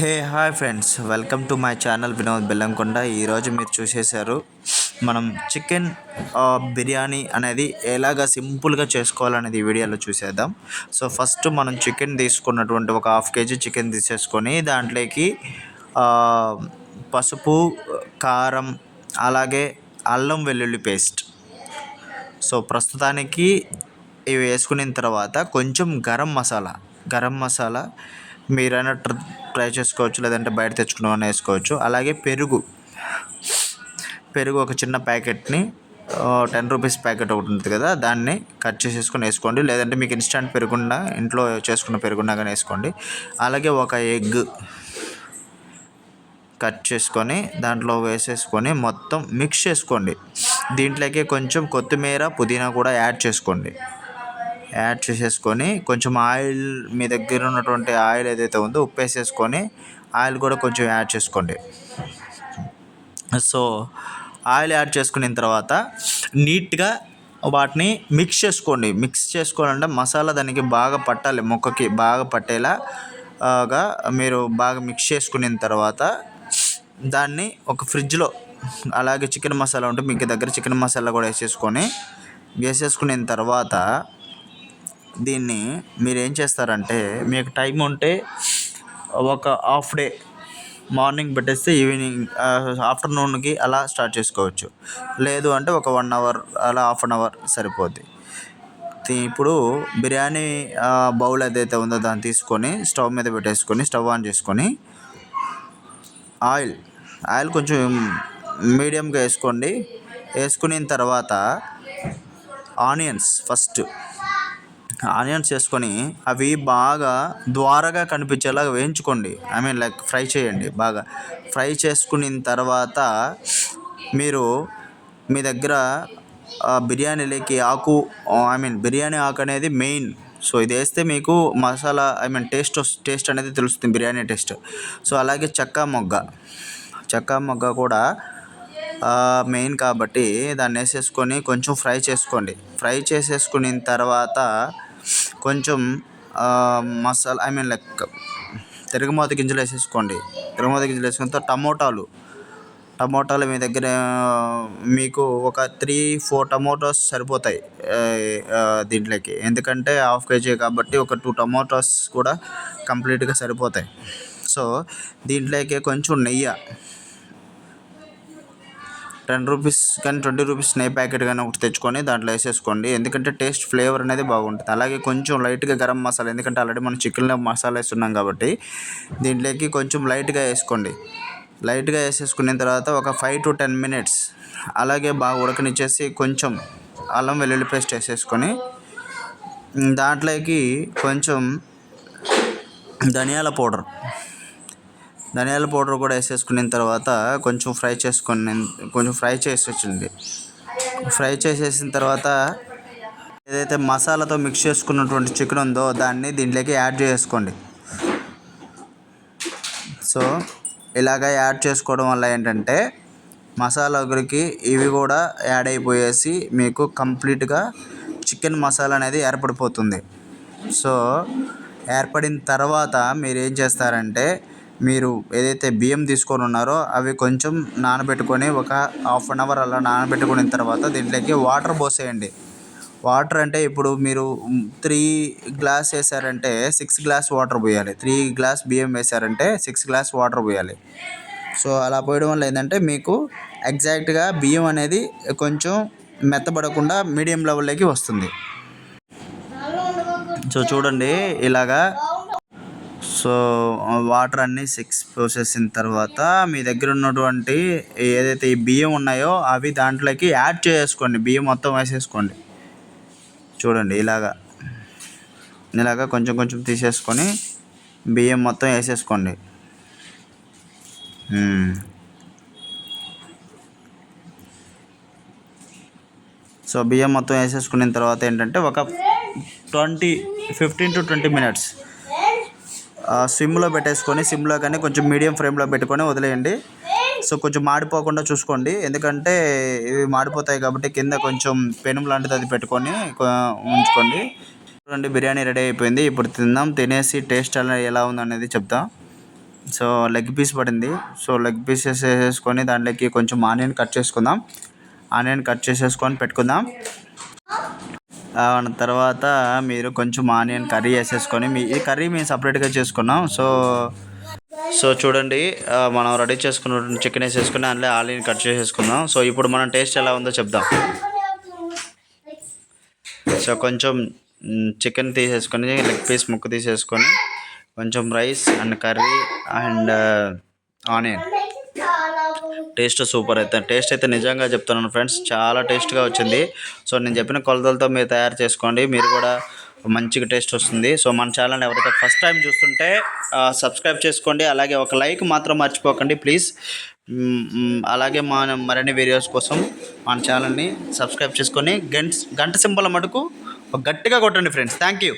Hey hi friends. Welcome to my channel Vinod Bellamkonda. ఈరోజు మీరు చూసేశారు మనం చికెన్ బిర్యానీ అనేది ఎలాగ సింపుల్గా చేసుకోవాలనేది ఈ వీడియోలో చూసేద్దాం. సో ఫస్ట్ మనం చికెన్ తీసుకున్నటువంటి ఒక హాఫ్ కేజీ చికెన్ తీసేసుకొని దాంట్లోకి పసుపు కారం అలాగే అల్లం వెల్లుల్లి పేస్ట్. సో ప్రస్తుతానికి ఇవి వేసుకున్న తర్వాత కొంచెం గరం మసాలా గరం మసాలా మీరైనా ట్ర ట్రై చేసుకోవచ్చు లేదంటే బయట తెచ్చుకున్న వేసుకోవచ్చు. అలాగే పెరుగు. పెరుగు ఒక చిన్న ప్యాకెట్ని టెన్ రూపీస్ ప్యాకెట్ ఒకటి ఉంటుంది కదా దాన్ని కట్ చేసేసుకొని వేసుకోండి. లేదంటే మీకు ఇన్స్టంట్ పెరుగున్నా ఇంట్లో చేసుకున్న పెరుగున్నా కానీ వేసుకోండి. అలాగే ఒక ఎగ్ కట్ చేసుకొని దాంట్లో వేసేసుకొని మొత్తం మిక్స్ చేసుకోండి. దీంట్లోకి కొంచెం కొత్తిమీర పుదీనా కూడా యాడ్ చేసుకోండి. యాడ్ చేసేసుకొని కొంచెం ఆయిల్ మీ దగ్గర ఉన్నటువంటి ఆయిల్ ఏదైతే ఉందో ఉప్పు వేసేసుకొని ఆయిల్ కూడా కొంచెం యాడ్ చేసుకోండి. సో ఆయిల్ యాడ్ చేసుకున్న తర్వాత నీట్గా వాటిని మిక్స్ చేసుకోండి. మిక్స్ చేసుకోవాలంటే మసాలా దానికి బాగా పట్టాలి ముక్కకి బాగా పట్టేలాగా మీరు బాగా మిక్స్ చేసుకున్న తర్వాత దాన్ని ఒక ఫ్రిడ్జ్లో అలాగే చికెన్ మసాలా ఉంటే మీకు దగ్గర చికెన్ మసాలా కూడా వేసేసుకొని వేసేసుకున్న తర్వాత దీన్ని మీరు ఏం చేస్తారంటే మీకు టైం ఉంటే ఒక హాఫ్ డే మార్నింగ్ పెట్టేస్తే ఈవినింగ్ ఆఫ్టర్నూన్కి అలా స్టార్ట్ చేసుకోవచ్చు. లేదు అంటే ఒక వన్ అవర్ అలా హాఫ్ అన్ అవర్ సరిపోద్ది. ఇప్పుడు బిర్యానీ బౌల్ ఏదైతే ఉందో దాన్ని తీసుకొని స్టవ్ మీద పెట్టేసుకొని స్టవ్ ఆన్ చేసుకొని ఆయిల్ ఆయిల్ కొంచెం మీడియంగా వేసుకోండి. వేసుకున్న తర్వాత ఆనియన్స్ ఫస్ట్ ఆనియన్స్ వేసుకొని అవి బాగా ద్వారగా కనిపించేలాగా వేయించుకోండి. ఐ మీన్ లైక్ ఫ్రై చేయండి బాగా. ఫ్రై చేసుకున్న తర్వాత మీరు మీ దగ్గర ఆ బిర్యానీలోకి ఆకు ఐ మీన్ బిర్యానీ ఆకు అనేది మెయిన్. సో ఇది వేస్తే మీకు masala I mean taste taste అనేది తెలుస్తుంది బిర్యానీ టేస్ట్. సో అలాగే చెక్క మొగ్గ. చెక్క మొగ్గ కూడా మెయిన్ కాబట్టి దాన్ని వేసేసుకొని కొంచెం ఫ్రై చేసుకోండి. ఫ్రై చేసేసుకున్న తర్వాత కొంచెం మసాలా ఐ మీన్ లైక్ తిరగమాత గింజలు వేసేసుకోండి. తిరగమాత గింజలు వేసుకున్న తర్వాత టమోటాలు. టమోటాలు మీ దగ్గర మీకు ఒక త్రీ ఫోర్ టమోటాస్ సరిపోతాయి దీంట్లోకి. ఎందుకంటే హాఫ్ కేజీ కాబట్టి ఒక టూ టమోటాస్ కూడా కంప్లీట్గా సరిపోతాయి. సో దీంట్లోకి కొంచెం నెయ్యి టెన్ రూపీస్ కానీ ట్వంటీ రూపీస్ నెయ్యి ప్యాకెట్ కానీ ఒకటి తెచ్చుకొని దాంట్లో వేసేసుకోండి. ఎందుకంటే టేస్ట్ ఫ్లేవర్ అనేది బాగుంటుంది. అలాగే కొంచెం లైట్గా గరం మసాలా ఎందుకంటే ఆల్రెడీ మనం చికెన్లో మసాలా వేస్తున్నాం కాబట్టి దీంట్లోకి కొంచెం లైట్గా వేసుకోండి. లైట్గా వేసేసుకున్న తర్వాత ఒక ఫైవ్ టు టెన్ మినిట్స్ అలాగే బాగా ఉడకనిచ్చేసి కొంచెం అల్లం వెల్లుల్లి పేస్ట్ వేసేసుకొని దాంట్లోకి కొంచెం ధనియాల పౌడర్ ధనియాల పౌడర్ కూడా వేసేసుకున్న తర్వాత కొంచెం ఫ్రై చేసుకుని కొంచెం ఫ్రై చేసి వచ్చింది. ఫ్రై చేసేసిన తర్వాత ఏదైతే మసాలాతో మిక్స్ చేసుకున్నటువంటి చికెన్ ఉందో దాన్ని దీంట్లోకి యాడ్ చేసుకోండి. సో ఇలాగ యాడ్ చేసుకోవడం వల్ల ఏంటంటే మసాలా గురికి ఇవి కూడా యాడ్ అయిపోయేసి మీకు కంప్లీట్గా చికెన్ మసాలా అనేది ఏర్పడిపోతుంది. సో ఏర్పడిన తర్వాత మీరు ఏం చేస్తారంటే మీరు ఏదైతే బియ్యం తీసుకొని ఉన్నారో అవి కొంచెం నానబెట్టుకొని ఒక హాఫ్ అన్ అవర్ అలా నానబెట్టుకున్న తర్వాత దీంట్లోకి వాటర్ పోసేయండి. వాటర్ అంటే ఇప్పుడు మీరు త్రీ గ్లాస్ వేసారంటే సిక్స్ గ్లాస్ వాటర్ పోయాలి. త్రీ గ్లాస్ బియ్యం వేసారంటే సిక్స్ గ్లాస్ వాటర్ పోయాలి. సో అలా పోయడం వల్ల ఏంటంటే మీకు ఎగ్జాక్ట్గా బియ్యం అనేది కొంచెం మెత్తబడకుండా మీడియం లెవెల్లోకి వస్తుంది. సో చూడండి ఇలాగా సో వాటర్ అన్నీ సిక్స్ పోసేసిన తర్వాత మీ దగ్గర ఉన్నటువంటి ఏదైతే ఈ బియ్యం ఉన్నాయో అవి దాంట్లోకి యాడ్ చేసుకోండి. బియ్యం మొత్తం వేసేసుకోండి. చూడండి ఇలాగా. ఇలాగా కొంచెం కొంచెం తీసేసుకొని బియ్యం మొత్తం వేసేసుకోండి. సో బియ్యం మొత్తం వేసేసుకున్న తర్వాత ఏంటంటే ఒక twenty fifteen to twenty minutes సిమ్లో పెట్టేసుకొని సిమ్లో కానీ కొంచెం మీడియం ఫ్లేమ్లో పెట్టుకొని వదిలేయండి. సో కొంచెం మాడిపోకుండా చూసుకోండి. ఎందుకంటే ఇవి మాడిపోతాయి కాబట్టి కింద కొంచెం పెనుము లాంటిది అది పెట్టుకొని ఉంచుకోండి. చూడండి బిర్యానీ రెడీ అయిపోయింది. ఇప్పుడు తిందాం. తినేసి టేస్ట్ అలా ఎలా ఉందనేది చెప్తాం. సో లెగ్ పీస్ పడింది. సో లెగ్ పీసెస్ వేసేసుకొని దాంట్లోకి కొంచెం ఆనియన్ కట్ చేసుకుందాం. ఆనియన్ కట్ చేసేసుకొని పెట్టుకుందాం. తర్వాత మీరు కొంచెం ఆనియన్ కర్రీ వేసేసుకొని మీ ఈ కర్రీ మేము సపరేట్గా చేసుకున్నాం. సో సో చూడండి మనం రెడీ చేసుకున్న చికెన్ వేసేసుకుని అందులో ఆనియన్ కట్ చేసేసుకుందాం. సో ఇప్పుడు మనం టేస్ట్ ఎలా ఉందో చెప్దాం. సో కొంచెం చికెన్ తీసేసుకొని లెగ్ పీస్ ముక్క తీసేసుకొని కొంచెం rice and curry and onion. Taste super అయితే టేస్ట్ అయితే నిజంగా చెప్తున్నాను ఫ్రెండ్స్ చాలా టేస్ట్గా వచ్చింది. సో నేను చెప్పిన కొలతలతో మీరు తయారు చేసుకోండి మీరు కూడా మంచిగా టేస్ట్ వస్తుంది. సో మన ఛానల్ ఎవరైతే ఫస్ట్ టైం చూస్తుంటే సబ్స్క్రైబ్ చేసుకోండి అలాగే ఒక లైక్ మాత్రం మర్చిపోకండి ప్లీజ్. అలాగే మన మరిన్ని వీడియోస్ కోసం మన ఛానల్ని సబ్స్క్రైబ్ చేసుకొని గంట గంట సింబల్ మటుకు గట్టిగా కొట్టండి ఫ్రెండ్స్. Thank you